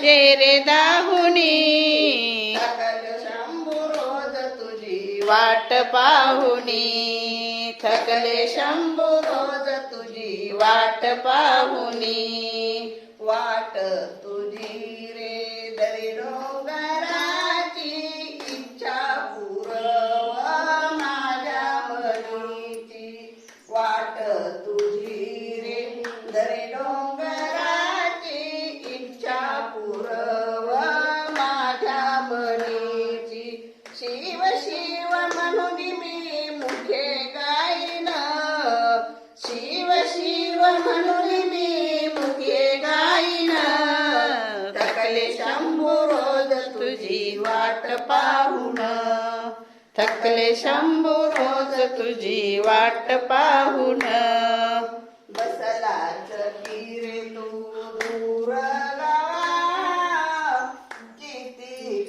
ये रे दाहुनी. रोज तुझी वाट पाहुनी. थकले शंभू रोज तुझी वाट पाहुनी. वाट तुझी रे दरी डोंगराची. इच्छा पूरव माझ्या मनीची वाट तुझी माझ्या शिव शिव म्हणून मी मुखे गाईन. शिव शिव म्हणून मी मुखे गाईन. थकले शंभू रोज तुझी वाट पाहून. थकले शंभू रोज तुझी वाट पाहुन. बसला तू दूर गावा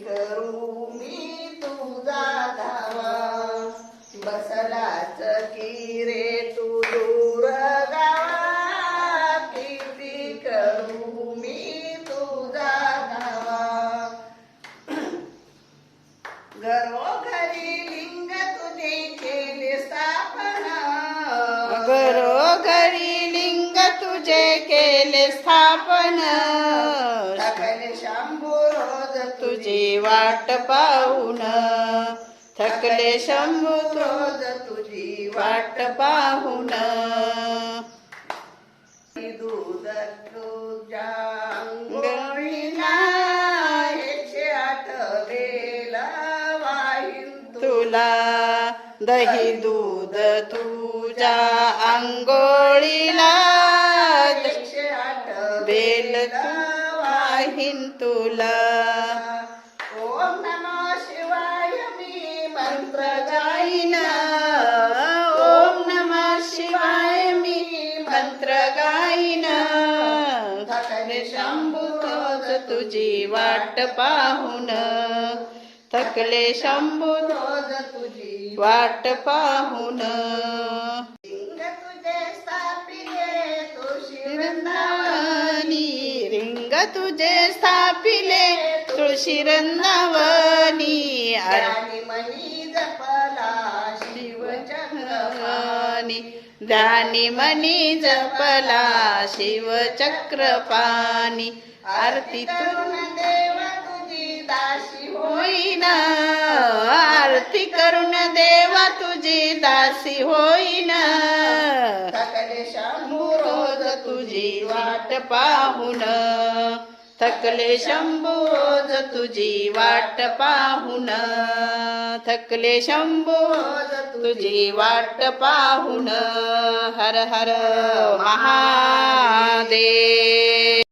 किती करू मी तुझा धावा. बसलाच किरे तू दूर गावा. किती करू मी तुझा धावा. घरोघरी लिंग तुझे केले स्थापना. घरोघरी लिंग तुझे केले स्थापना. सकल शंभू तुझी वाट पाहुन. थकले शंभू रोज तुझी वाट पाहुन. दूध तुझ्या अंघोळीला एकशे आठ वेल वाहीन तुला दही दूध तुझ्या आंघोळीला आठ बेल तू वाहीन तुला. ओम नमः शिवाय मी मंत्र गाईन. ओम नमः शिवाय मी मंत्र गाईन. थकले शंभू रोज तुझी वाट पाहुन. थकले शंभू रोज तुझी वाट पाहुन. तुझे स्थापिले तुळशी वृंदावनी आणि मनी जपला शिव आणि दानी मनी जपला आरती तरुण देव तुझी दासी होईन. आरती करून देवा तुझी दासी होईन. शंभू रोज तुझी वाट पाहुन. थकले शंभू रोज तुझी वाट पाहुन. थकले शंभू तुझी वाट पाहुन. हर हर महादेव.